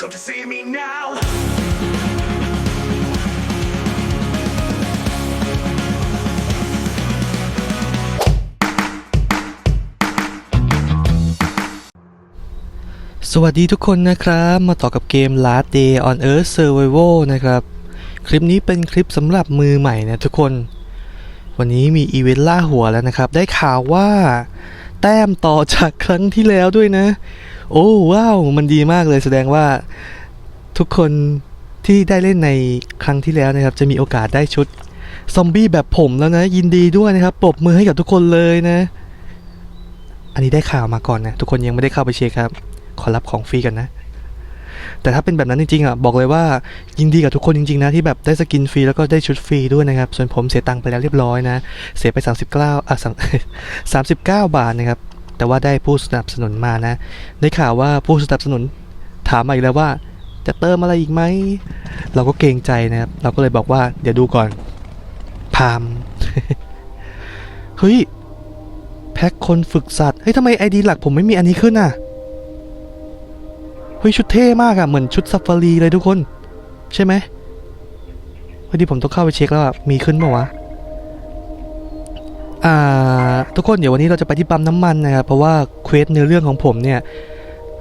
Come to see me now. สวัสดีทุกคนนะครับ มาต่อกับเกม Last Day on Earth Survival นะครับ คลิปนี้เป็นคลิปสำหรับมือใหม่นะทุกคน วันนี้มีอีเวนต์ล่าหัวแล้วนะครับ ได้ข่าวว่า แต้มต่อจากครั้งที่แล้วด้วยนะ โอ้ว้าว มันดีมากเลยแสดงว่าทุกคนที่ได้เล่นในครั้งที่แล้วนะครับ จะมีโอกาสได้ชุดซอมบี้แบบผมแล้วนะ ยินดีด้วยนะครับปรบมือให้กับทุกคนเลยนะ อันนี้ได้ข่าวมาก่อนนะ ทุกคนยังไม่ได้เข้าไปเช็คครับ ขอรับของฟรีกันนะ แต่ถ้าเป็นแบบนั้นจริงๆอะบอกเลยว่ายินดีกับทุกคนจริงๆนะที่แบบได้สกินฟรีแล้วก็ได้ชุดฟรีด้วยนะครับ ส่วนผมเสียตังค์ไปแล้วเรียบร้อยนะ เสียไป 39อะสาม39 บาทนะครับ แต่ว่าได้ผู้สนับสนุนมานะ ได้ข่าวว่าผู้สนับสนุนถามมาอีกแล้วว่า จะเติมอะไรอีกไหม เราก็เกรงใจนะครับ เราก็เลยบอกว่า เดี๋ยวดูก่อน พาม เฮ้ย แพ็คคนฝึกสัตว์ เฮ้ยทำไมไอดีหลักผมไม่มีอันนี้ขึ้นอะ เฮ้ย ชุดเท่มากอะเหมือนชุดซาฟารีเลยทุกคน ใช่ไหมพอดีผมต้องเข้าไปเช็คแล้วอะมีขึ้นปล่าวะ อ่าทุกคนเดี๋ยววันนี้เราจะไปที่ปั๊มน้ำมันนะครับเพราะว่าเควสเนื้อเรื่องของผมเนี่ย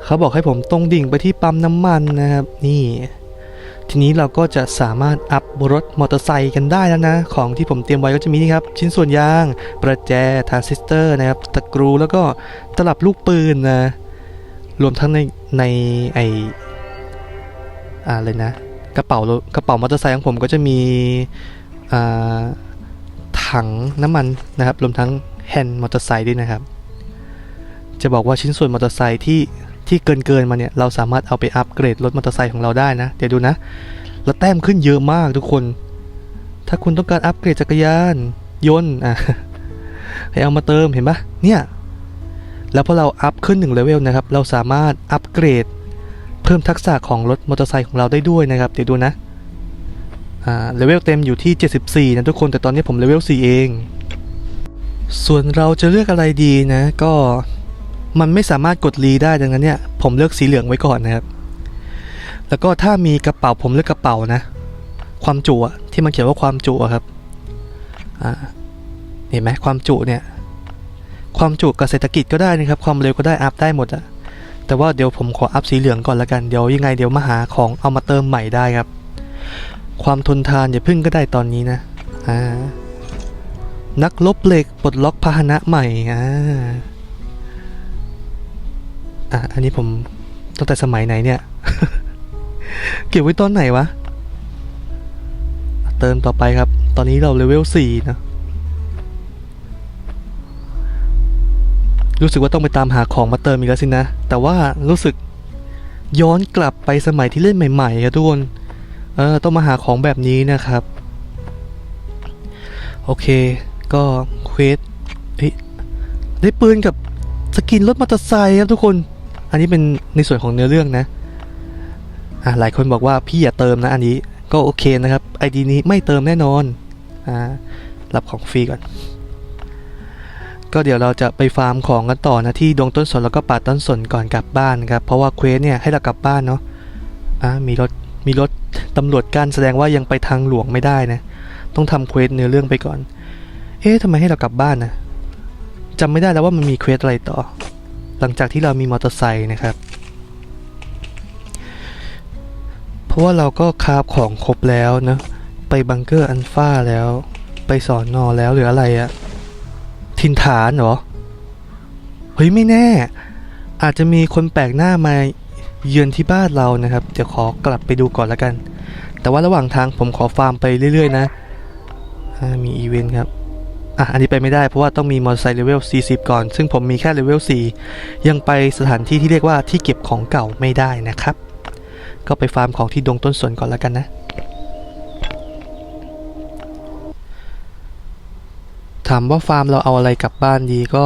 เขาบอกให้ผมตรงดิ่งไปที่ปั๊มน้ำมันนะครับนี่ ทีนี้เราก็จะสามารถอัพรถมอเตอร์ไซค์กันได้แล้วนะ ของที่ผมเตรียมไว้ก็จะมีนี่ครับ ชิ้นส่วนยาง ประแจทรานซิสเตอร์นะครับตะกรูแล้วก็ตลับลูกปืนนะรวมทั้งในในไออ่าอะไรนะกระเป๋ากระเป๋ามอเตอร์ไซค์ของผมก็จะมีอ่า ถังน้ำมันนะครับรวมทั้งแฮนด์มอเตอร์ไซค์ด้วยนะครับ จะบอกว่าชิ้นส่วนมอเตอร์ไซค์ที่ที่เกินเกินมาเนี่ยเราสามารถเอาไปอัปเกรดรถมอเตอร์ไซค์ของเราได้นะ เดี๋ยวดูนะแล้วแต้มขึ้นเยอะมากทุกคน ถ้าคุณต้องการอัปเกรดจักรยานยนต์อะให้เอามาเติมเห็นปะเนี่ยแล้วพอเราอัพขึ้น1เลเวลนะครับ เราสามารถอัปเกรด เพิ่มทักษะของรถมอเตอร์ไซค์ของเราได้ด้วยนะครับ เดี๋ยวดูนะ เลเวลเต็มอยู่ที่ 74 นะทุกคนแต่ตอนนี้ผมเลเวล 4 เอง ส่วนเราจะเลือกอะไรดีนะ ก็มันไม่สามารถกดรีได้ดังนั้นเนี่ยผมเลือกสีเหลืองไว้ก่อนนะครับ แล้วก็ถ้ามีกระเป๋าผมเลือกกระเป๋านะ ความจุอะที่มันเขียนว่าความจุอะครับเห็นไหมความจุเนี่ย ความจุกับเศรษฐกิจก็ได้นะครับ ความเร็วก็ได้อัพได้หมดอะแต่ว่าเดี๋ยวผมขออัพสีเหลืองก่อนละกันเดี๋ยวยังไงเดี๋ยวมาหาของเอามาเติมใหม่ได้ครับ ความทนทานอย่าพึ่งก็ได้ตอนนี้นะอ่านักลบเหล็กปลดล็อกพาหนะใหม่อ่าอะอันนี้ผมตั้งแต่สมัยไหนเนี่ย เก็บไว้ตอนไหนวะ เติมต่อไปครับ ตอนนี้เราเลเวล4นะรู้สึกว่าต้องไปตามหาของมาเติมอีกแล้วสินะ แต่ว่ารู้สึกย้อนกลับไปสมัยที่เล่นใหม่ๆครับทุกคน เออต้องมาหาของแบบนี้นะครับ โอเค ก็เควสเฮ้ยได้ปืนกับสกินรถมอเตอร์ไซค์ครับทุกคน อันนี้เป็นในส่วนของเนื้อเรื่องนะอ่าหลายคนบอกว่าพี่อย่าเติมนะอันนี้ก็โอเคนะครับไอดีนี้ไม่เติมแน่นอนอ่ารับของฟรีก่อน ก็เดี๋ยวเราจะไปฟาร์มของกันต่อนะที่ดงต้นสนแล้วก็ป่าต้นสนก่อนกลับบ้านครับเพราะว่าเควสเนี่ยให้เรากลับบ้านเนาะอ่ามีรถมีรถ ตำรวจกันแสดงว่ายังไปทางหลวงไม่ได้นะ ต้องทำเควสเนื้อเรื่องไปก่อน เอ๊ะทำไมให้เรากลับบ้านนะจำไม่ได้แล้วว่ามันมีเควสอะไรต่อ หลังจากที่เรามีมอเตอร์ไซค์นะครับ เพราะว่าเราก็คาบของครบแล้วนะไปบังเกอร์อันฟ้าแล้ว ไปสอนนอแล้วหรืออะไรอะถิ่นฐานเหรอ เฮ้ยไม่แน่ อาจจะมีคนแปลกหน้ามาเยือนที่บ้านเรานะครับ เดี๋ยวขอกลับไปดูก่อนละกัน แต่ว่าระหว่างทางผมขอฟาร์มไปเรื่อยๆนะมีอีเวนต์ครับอะอันนี้ไปไม่ได้เพราะว่าต้องมีมอเตอร์ไซค์เลเวล 40 ก่อน ซึ่งผมมีแค่เลเวล 4 ยังไปสถานที่ที่เรียกว่าที่เก็บของเก่าไม่ได้นะครับ ก็ไปฟาร์มของที่ดงต้นสนก่อนละกันนะ ถามว่าฟาร์มเราเอาอะไรกลับบ้านดีก็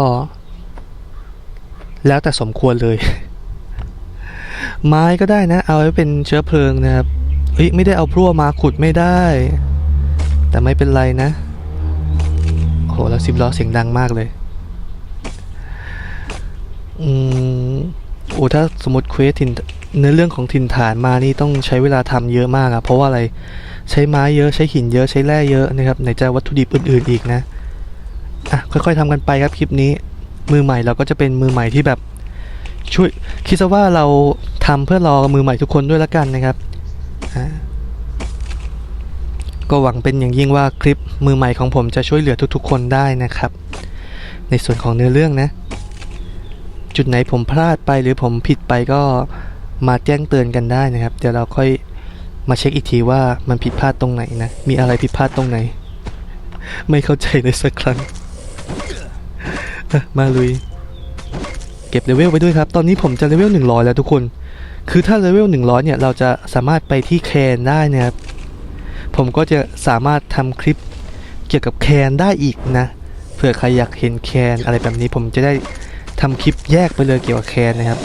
แล้วแต่สมควรเลย ไม้ก็ได้นะ เอาไว้เป็นเชื้อเพลิงนะครับ ฮ้ยไม่ได้เอาพลั่วมาขุดไม่ได้ แต่ไม่เป็นไรนะ โอ้โหแล้วสิบล้อเสียงดังมากเลย อืมโอ้ถ้าสมมติเควสถิ่นเนื้อเรื่องของถิ่นฐานมานี่ต้องใช้เวลาทำเยอะมากอะเพราะว่าอะไรใช้ไม้เยอะใช้หินเยอะใช้แร่เยอะนะครับไหนจะวัตถุดิบอื่นๆอีกนะอะค่อยๆทำกันไปครับคลิปนี้ มือใหม่เราก็จะเป็นมือใหม่ที่แบบช่วยคิดซะว่าเราทำเพื่อรอมือใหม่ทุกคนด้วยละกันนะครับ ก็หวังเป็นอย่างยิ่งว่าคลิปมือใหม่ของผมจะช่วยเหลือทุกๆ คนได้นะครับ ในส่วนของเนื้อเรื่องนะ จุดไหนผมพลาดไปหรือผมผิดไปก็มาแจ้งเตือนกันได้นะครับ เดี๋ยวเราค่อยมาเช็คอีกทีว่ามันผิดพลาดตรงไหนนะ มีอะไรผิดพลาดตรงไหน ไม่เข้าใจเลยสักครั้ง มาลุย เก็บเลเวลไปด้วยครับ ตอนนี้ผมจะเลเวล100 แล้วทุกคน คือถ้าเลเวล100 เนี่ย เราจะสามารถไปที่แคนได้นะครับ ผมก็จะสามารถทำคลิปเกี่ยวกับแคนได้อีกนะ เผื่อใครอยากเห็นแคนอะไรแบบนี้ผมจะได้ทำคลิปแยกไปเลยเกี่ยวกับแคนนะครับ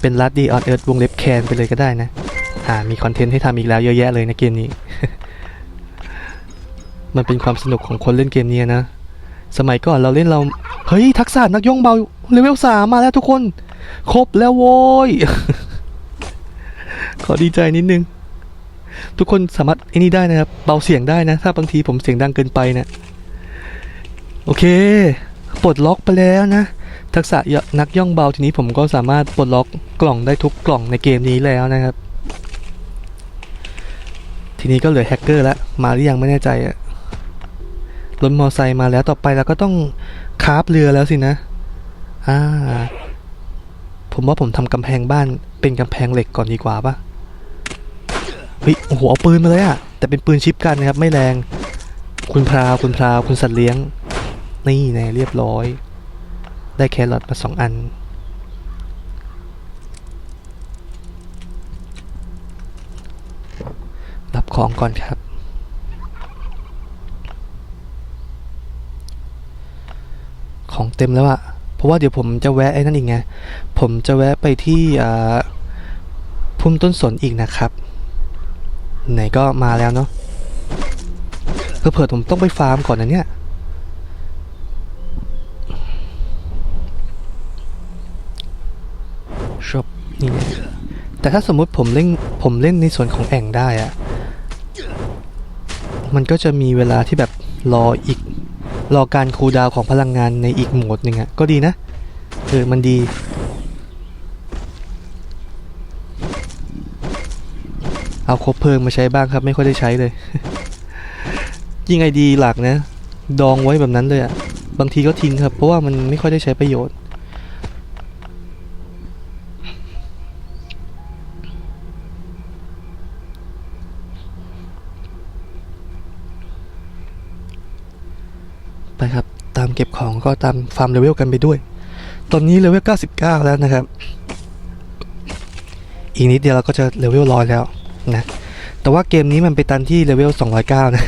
เป็นลัดดีออนเอิร์ธวงเล็บแคนไปเลยก็ได้นะ อ่า มีคอนเทนต์ให้ทำอีกแล้วเยอะแยะเลยนะเกมนี้ มันเป็นความสนุกของคนเล่นเกมนี้นะ สมัยก่อนเราเล่นเรา เฮ้ย ทักษะนักย่องเบาเลเวลสามมาแล้วทุกคน ครบแล้วโว้ย ขอดีใจนิดนึง ทุกคนสามารถไอ้นี่ได้นะครับ เบาเสียงได้นะ ถ้าบางทีผมเสียงดังเกินไปเนะี่ยโอเค ปลดล็อกไปแล้วนะ ทักษะนักย่องเบาทีนี้ผมก็สามารถปลดล็อกกล่องได้ทุกกล่องในเกมนี้แล้วนะครับ ทีนี้ก็เหลือแฮกเกอร์ล้วมาหรือยังไม่แน่ใจอะรถมอไซค์มาแล้วต่อไปเราก็ต้องคราฟเรือแล้วสินะ อ่า ผมว่าผมทำกำแพงบ้านเป็นกำแพงเหล็กก่อนดีกว่าปะเฮ้ยโอ้โหเอาปืนมาเลยอะแต่เป็นปืนชิปกันนะครับไม่แรง คุณพราวคุณพราวคุณสัตว์เลี้ยง นี่แน่เรียบร้อย ได้แครอทมาสองอันรับของก่อนครับ ของเต็มแล้วอะ เพราะว่าเดี๋ยวผมจะแวะไอ้นั่นอีกไง ผมจะแวะไปที่พุ่มต้นสนอีกนะครับ ไหนก็มาแล้วเนาะเผื่อๆผมต้องไปฟาร์มก่อนนะเนี่ย ชอบนี่แต่ถ้าสมมุติผมเล่นผมเล่นในส่วนของแอ่งได้อะมันก็จะมีเวลาที่แบบรออีก รอการคูลดาวของพลังงานในอีกโหมดหนึ่งอะก็ดีนะเออมันดี เอาคบเพลิงมาใช้บ้างครับ ไม่ค่อยได้ใช้เลย ยิ่งไอดีหลักนะ ดองไว้แบบนั้นเลยอะบางทีก็ทิ้งครับ เพราะว่ามันไม่ค่อยได้ใช้ประโยชน์ ไปครับ ตาม เก็บของก็ตามฟาร์มเลเวลกันไปด้วย ตอนนี้เลเวล 99 แล้วนะครับ อีกนิดเดียวเราก็จะเลเวลร้อยแล้วนะ แต่ว่าเกมนี้มันไปตันที่เลเวล 209 นะ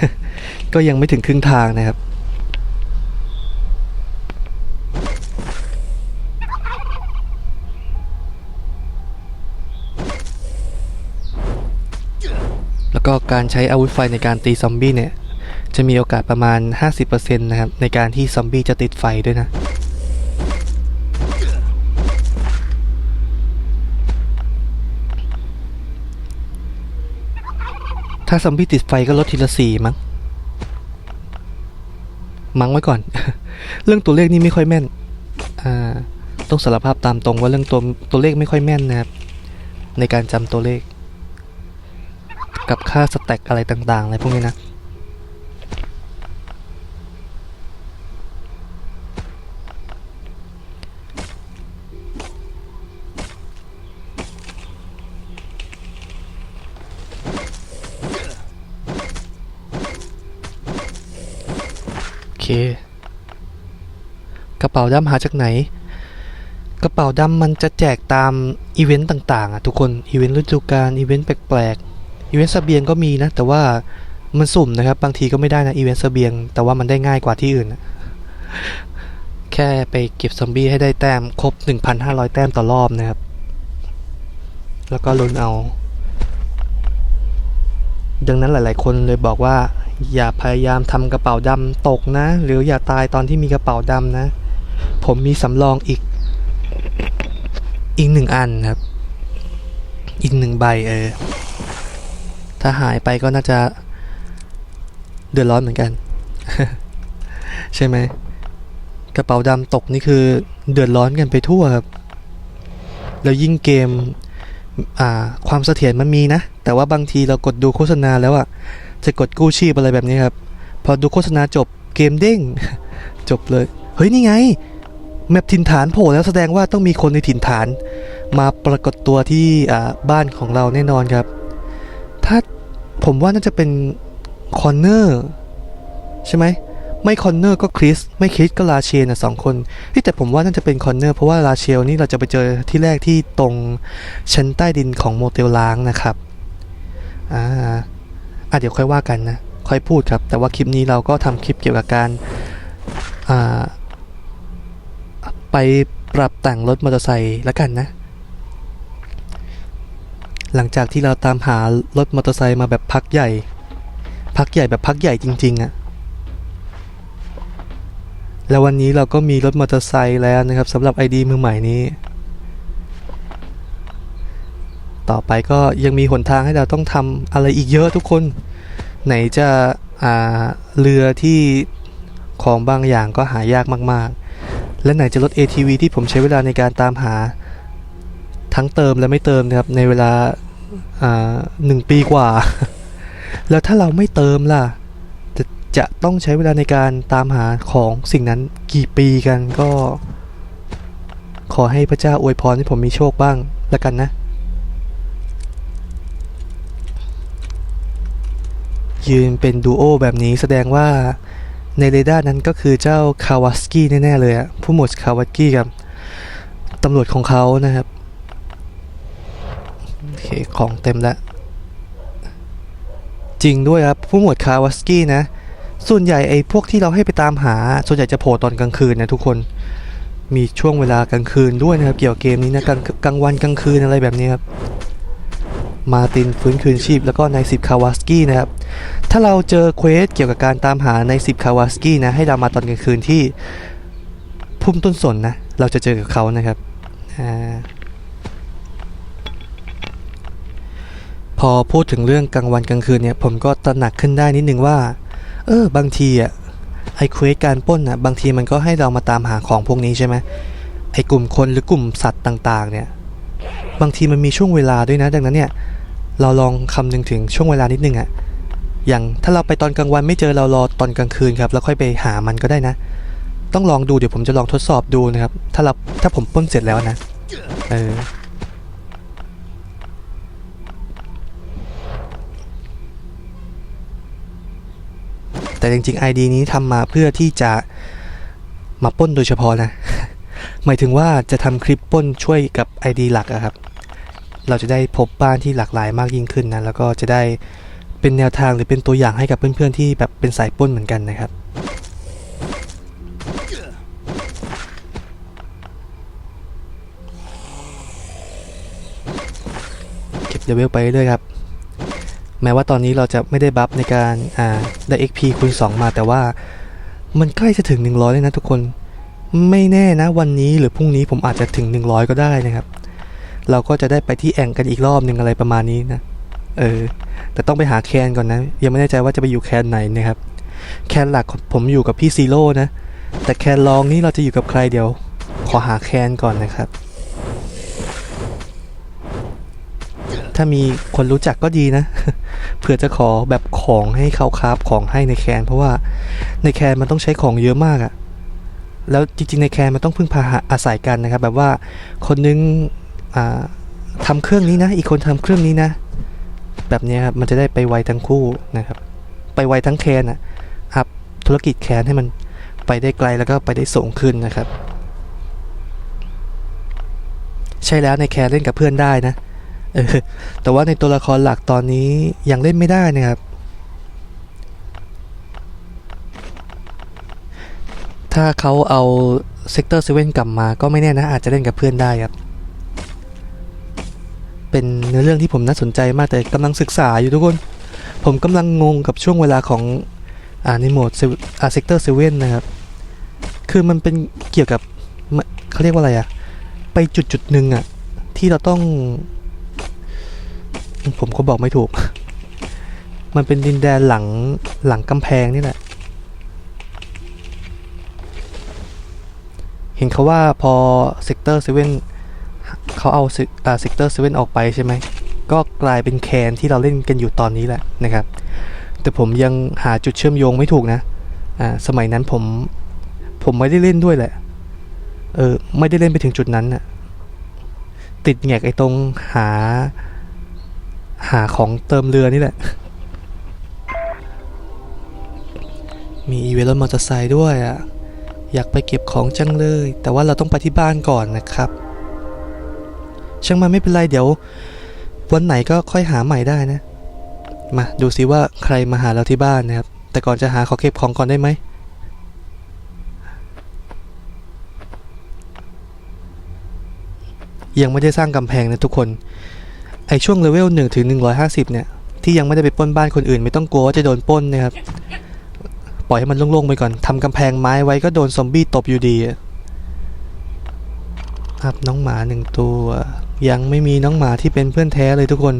ก็ยังไม่ถึงครึ่งทางนะครับแล้วก็การใช้อาวุธไฟในการตีซอมบี้เนี่ย จะมีโอกาสประมาณ 50%นะครับ ในการที่ซอมบี้จะติดไฟด้วยนะ ถ้าซอมบี้ติดไฟก็ลดทีละสี่มั้ง มั้งไว้ก่อน เรื่องตัวเลขนี่ไม่ค่อยแม่น อ่า ต้องสารภาพตามตรงว่าเรื่องตัวตัวเลขไม่ค่อยแม่นนะครับ ในการจำตัวเลข กับค่าสแต็กอะไรต่างๆอะไรพวกนี้นะ กระเป๋าดำหาจากไหน กระเป๋าดำมันจะแจกตามอีเวนต์ต่างๆอะทุกคน อีเวนต์ฤดูกาล อีเวนต์แปลกๆ อีเวนต์เบียงก็มีนะ แต่ว่ามันสุ่มนะครับ บางทีก็ไม่ได้นะ อีเวนต์เบียง แต่ว่ามันได้ง่ายกว่าที่อื่น แค่ไปเก็บซอมบี้ให้ได้แต้มครบ 1,500 แต้มต่อรอบนะครับ แล้วก็ลุ้นเอา ดังนั้นหลาย ๆ คนเลยบอกว่า อย่าพยายามทำกระเป๋าดำตกนะ หรืออย่าตายตอนที่มีกระเป๋าดำนะ ผมมีสำรองอีก อีกหนึ่งอันครับ อีกหนึ่งใบเออ ถ้าหายไปก็น่าจะ เดือดร้อนเหมือนกัน ใช่ไหม กระเป๋าดำตกนี่คือเดือดร้อนกันไปทั่วครับ แล้วยิ่งเกม อ่า ความเสถียรมันมีนะ แต่ว่าบางทีเรากดดูโฆษณาแล้วอะ จะกดกู้ชีพอะไรแบบนี้ครับ พอดูโฆษณาจบเกมเด้ง จบเลย เฮ้ย นี่ไง แมปถิ่นฐานโผล่แล้วแสดงว่าต้องมีคนในถิ่นฐาน มาปรากฏตัวที่บ้านของเราแน่นอนครับ ถ้าผมว่าน่าจะเป็นคอนเนอร์ใช่ไหมไม่คอนเนอร์ก็คริสไม่คริสก็ลาเชน่ะสองคนที่แต่ผมว่าน่าจะเป็นคอนเนอร์เพราะว่าลาเชลนี่เราจะไปเจอที่แรกที่ตรงชั้นใต้ดินของโมเตลล้างนะครับอ่า อะเดี๋ยวค่อยว่ากันนะ ค่อยพูดครับ แต่ว่าคลิปนี้เราก็ทำคลิปเกี่ยวกับการไปปรับแต่งรถมอเตอร์ไซค์แล้วกันนะ หลังจากที่เราตามหารถมอเตอร์ไซค์มาแบบพักใหญ่ พักใหญ่แบบพักใหญ่จริงๆอะ่ะแล้ววันนี้เราก็มีรถมอเตอร์ไซค์แล้วนะครับสำหรับ ID มือใหม่นี้ ต่อไปก็ยังมีหนทางให้เราต้องทำอะไรอีกเยอะทุกคน ไหนจะเรือที่ของบางอย่างก็หายากมาก ๆ และไหนจะรถ ATV ที่ผมใช้เวลาในการตามหาทั้งเติมและไม่เติมนะครับในเวลาอ่าหนึ่งปีกว่า แล้วถ้าเราไม่เติมล่ะจะจะต้องใช้เวลาในการตามหาของสิ่งนั้นกี่ปีกันก็ ขอให้พระเจ้าอวยพรให้ผมมีโชคบ้างแล้วกันนะ ยืนเป็นดูโอแบบนี้แสดงว่าในเรดาร์นั้นก็คือเจ้าคาวาสกี้แน่ๆเลยอะผู้หมวดคาวาสกี้กับตำรวจของเขานะครับโอเคของเต็มแล้วจริงด้วยครับ ผู้หมวดคาวาสกี้นะ ส่วนใหญ่ไอ้พวกที่เราให้ไปตามหา ส่วนใหญ่จะโผล่ตอนกลางคืนนะทุกคนมีช่วงเวลากลางคืนด้วยนะครับ เกี่ยวกับเกมนี้นะกลางกลางวันกลางคืนอะไรแบบนี้ครับ มาตินฟื้นคืนชีพ แล้วก็นายสิบคาวาสกี้นะครับ ถ้าเราเจอเควสเกี่ยวกับการตามหาในสิบคาวาสกี้นะ ให้เรามาตอนกลางคืนที่พุ่มต้นสนนะ เราจะเจอกับเขานะครับอพอพูดถึงเรื่องกลางวันกลางคืนเนี่ย ผมก็ตระหนักขึ้นได้นิดนึงว่า เออบางทีอะไอเควสการป้นอะบางทีมันก็ให้เรามาตามหาของพวกนี้ใช่ไหมไอกลุ่มคนหรือกลุ่มสัตว์ต่าง ๆ เนี่ย บางทีมันมีช่วงเวลาด้วยนะ ดังนั้นเนี่ยเราลองคำนึงถึงช่วงเวลานิดนึงอะอย่างถ้าเราไปตอนกลางวันไม่เจอเรารอตอนกลางคืนครับแล้วค่อยไปหามันก็ได้นะ ต้องลองดูเดี๋ยวผมจะลองทดสอบดูนะครับ ถ้าเราถ้าผมป้นเสร็จแล้วนะเออแต่จริงๆ ID นี้ทำมาเพื่อที่จะมาป้นโดยเฉพาะนะ หมายถึงว่าจะทำคลิปป้นช่วยกับ ID หลักอะครับ เราจะได้พบบ้านที่หลากหลายมากยิ่งขึ้นนะแล้วก็จะได้เป็นแนวทางหรือเป็นตัวอย่างให้กับเพื่อนๆที่แบบเป็นสายป้นเหมือนกันนะครับเก็บเลเวลไปเรื่อยครับ แม้ว่าตอนนี้เราจะไม่ได้บัฟในการอ่าได้ XP คูณ2 มาแต่ว่ามันใกล้จะถึง 100เลยนะทุกคน ไม่แน่นะวันนี้หรือพรุ่งนี้ผมอาจจะถึง 100 ก็ได้นะครับ เราก็จะได้ไปที่แองกันอีกรอบหนึ่งอะไรประมาณนี้นะเออแต่ต้องไปหาแคนก่อนนะ ยังไม่แน่ใจว่าจะไปอยู่แคนไหนนะครับ แคนหลักผมอยู่กับพี่ซีโร่นะ แต่แคนรองนี่เราจะอยู่กับใครเดี๋ยว ขอหาแคนก่อนนะครับ ถ้ามีคนรู้จักก็ดีนะ เผื่อจะขอแบบของให้เขาคราฟของให้ในแคนเพราะว่าในแคนมันต้องใช้ของเยอะมากอะแล้วจริงๆในแคนมันต้องพึ่งพาอาศัยกันนะครับ แบบว่าคนนึง อ่าทำเครื่องนี้นะ อีกคนทำเครื่องนี้นะ แบบนี้ครับ มันจะได้ไปไวทั้งคู่นะครับ ไปไวทั้งแคนอะอัพธุรกิจแคนให้มันไปได้ไกลแล้วก็ไปได้สูงขึ้นนะครับ ใช่แล้วในแคนเล่นกับเพื่อนได้นะเออแต่ว่าในตัวละครหลักตอนนี้ยังเล่นไม่ได้นะครับ ถ้าเขาเอาเซกเตอร์เซเว่นกลับมาก็ไม่แน่นะอาจจะเล่นกับเพื่อนได้ครับ เป็นเนื้อเรื่องที่ผมน่าสนใจมากแต่กำลังศึกษาอยู่ทุกคน ผมกำลังงงกับช่วงเวลาของอ่าในโหมดอ่าเซกเตอร์เซเว่นนะครับ คือมันเป็นเกี่ยวกับเขาเรียกว่าอะไรอะไปจุดจุดหนึ่งอะที่เราต้อง ผมก็บอกไม่ถูก มันเป็นดินแดนหลังหลังกำแพงนี่แหละ เห็นเขาว่าพอเซกเตอร์เซเว่น เขาเอาเซกเตอร์เซเว่นออกไปใช่ไหม ก็กลายเป็นแคนที่เราเล่นกันอยู่ตอนนี้แหละนะครับ แต่ผมยังหาจุดเชื่อมโยงไม่ถูกนะ อ่า สมัยนั้นผม ผมไม่ได้เล่นด้วยแหละ เออ ไม่ได้เล่นไปถึงจุดนั้นน่ะติดแงกไอ้ตรงหา หาของเติมเรือนี่แหละ มีอีเวนต์รถมอเตอร์ไซค์ด้วยอะอยากไปเก็บของจังเลย แต่ว่าเราต้องไปที่บ้านก่อนนะครับ ช่างมันไม่เป็นไรเดี๋ยว วันไหนก็ค่อยหาใหม่ได้นะ มาดูซิว่าใครมาหาเราที่บ้านนะครับ แต่ก่อนจะหาขอเก็บของก่อนได้ไหมยังไม่ได้สร้างกำแพงนะทุกคน ไอช่วงเลเวล1ถึง150 เนี่ย ที่ยังไม่ได้ไปป้นบ้านคนอื่น ไม่ต้องกลัวว่าจะโดนป้นนะครับ ปล่อยให้มันโล่งๆไปก่อนทำกำแพงไม้ไว้ก็โดนซอมบี้ตบอยู่ดีอะครับน้องหมาหนึ่งตัว ยังไม่มีน้องหมาที่เป็นเพื่อนแท้เลยทุกคน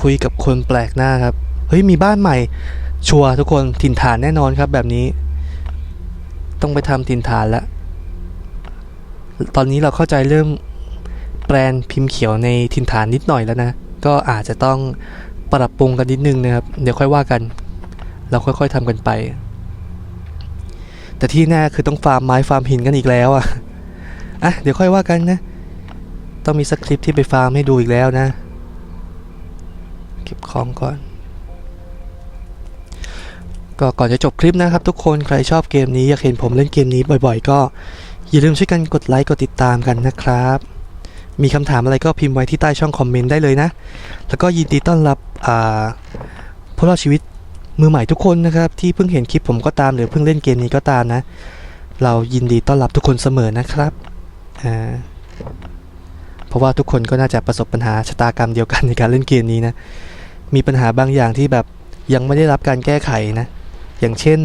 คุยกับคนแปลกหน้าครับ เฮ้ย มีบ้านใหม่ ชัวร์ทุกคนถิ่นฐานแน่นอนครับแบบนี้ ต้องไปทำถิ่นฐานแล้วตอนนี้เราเข้าใจเริ่มแปลนพิมพ์เขียวในถิ่นฐานนิดหน่อยแล้วนะ ก็อาจจะต้องปรับปรุงกันนิดนึงนะครับ เดี๋ยวค่อยว่ากัน เราค่อยๆทำกันไป แต่ที่แน่คือต้องฟาร์มไม้ฟาร์มหินกันอีกแล้วอะอะเดี๋ยวค่อยว่ากันนะ ต้องมีสักคลิปที่ไปฟาร์มให้ดูอีกแล้วนะ เก็บของก่อน ก็ก่อนจะจบคลิปนะครับ ทุกคนใครชอบเกมนี้อยากเห็นผมเล่นเกมนี้บ่อยๆ ก็อย่าลืมช่วยกันกดไลค์กดติดตามกันนะครับ มีคำถามอะไรก็พิมพ์ไว้ที่ใต้ช่องคอมเมนต์ได้เลยนะ แล้วก็ยินดีต้อนรับผู้รอดชีวิต มือใหม่ทุกคนนะครับที่เพิ่งเห็นคลิปผมก็ตามหรือเพิ่งเล่นเกมนี้ก็ตามนะ เรายินดีต้อนรับทุกคนเสมอนะครับเพราะว่าทุกคนก็น่าจะประสบปัญหาชะตากรรมเดียวกันในการเล่นเกมนี้นะมีปัญหาบางอย่างที่แบบยังไม่ได้รับการแก้ไขนะอย่างเช่น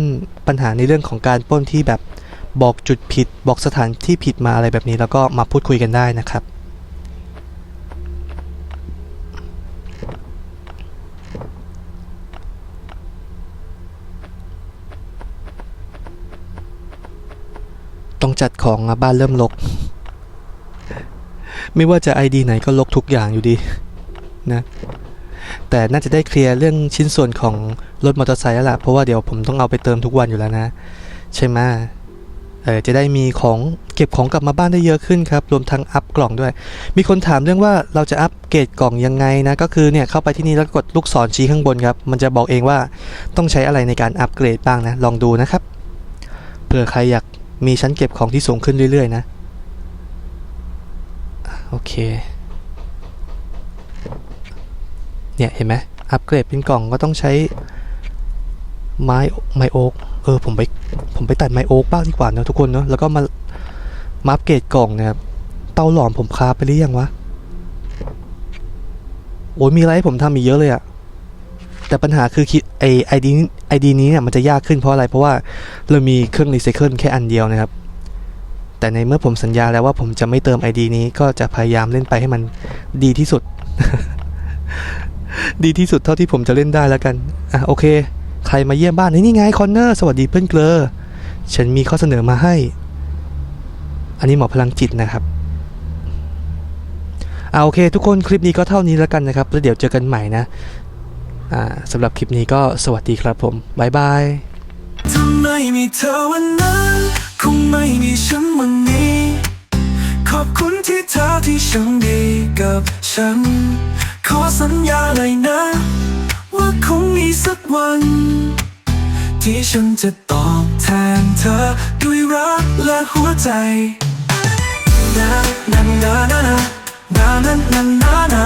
ปัญหาในเรื่องของการป้นที่แบบบอกจุดผิด บอกสถานที่ผิดมาอะไรแบบนี้ แล้วก็มาพูดคุยกันได้นะครับ ต้องจัดของอะบ้านเริ่มรก ไม่ว่าจะ ID ไหนก็ลกทุกอย่างอยู่ดีนะแต่น่าจะได้เคลียร์เรื่องชิ้นส่วนของรถมอเตอร์ไซค์แล้วล่ะเพราะว่าเดี๋ยวผมต้องเอาไปเติมทุกวันอยู่แล้วนะ ใช่ไหมเออจะได้มีของเก็บของกลับมาบ้านได้เยอะขึ้นครับ รวมทั้งอัพกล่องด้วย มีคนถามเรื่องว่าเราจะอัปเกรดกล่องยังไงนะก็คือเนี่ยเข้าไปที่นี่แล้วกดลูกศรชี้ข้างบนครับ มันจะบอกเองว่าต้องใช้อะไรในการอัปเกรดบ้างนะ ลองดูนะครับเผื่อใครอยาก มีชั้นเก็บของที่สูงขึ้นเรื่อย ๆ นะ โอเค เนี่ยเห็นไหมอัปเกรดเป็นกล่องก็ต้องใช้ ไม้ไม้โอ๊กเออผมไปผมไปตัดไม้โอ๊กบ้างดีกว่านะทุกคนเนาะแล้วก็มามาอัปเกรดกล่องนะครับเตาหลอมผมคาไปหรือยังวะโอ้ยมีอะไรให้ผมทำอีกเยอะเลยอะ แต่ปัญหาคือคิดไอไอดีไอดีนี้เนี่ยมันจะยากขึ้นเพราะอะไร เพราะว่าเรามีเครื่องรีไซเคิลแค่อันเดียวนะครับ แต่ในเมื่อผมสัญญาแล้วว่าผมจะไม่เติม ID นี้ก็จะพยายามเล่นไปให้มันดีที่สุด ดีที่สุดเท่าที่ผมจะเล่นได้แล้วกัน อะโอเค ใครมาเยี่ยมบ้านนี่นี่ไงคอนเนอร์สวัสดีเพื่อนเกลอฉันมีข้อเสนอมาให้ อันนี้หมอพลังจิตนะครับอ่าโอเค ทุกคนคลิปนี้ก็เท่านี้แล้วกันนะครับ แล้วเดี๋ยวเจอกันใหม่นะ สำหรับคลิปนี้ก็สวัสดีครับผม บ๊ายบายถ้าไม่มีเธอวันนั้นคงไม่มีฉันวันนี้ ขอบคุณที่เธอที่ฉันดีกับฉัน ขอสัญญาเลยนะ ว่าคงมีสักวัน ที่ฉันจะตอบแทนเธอด้วยรักและหัวใจนะนะนะนะนะนะนะนะนะ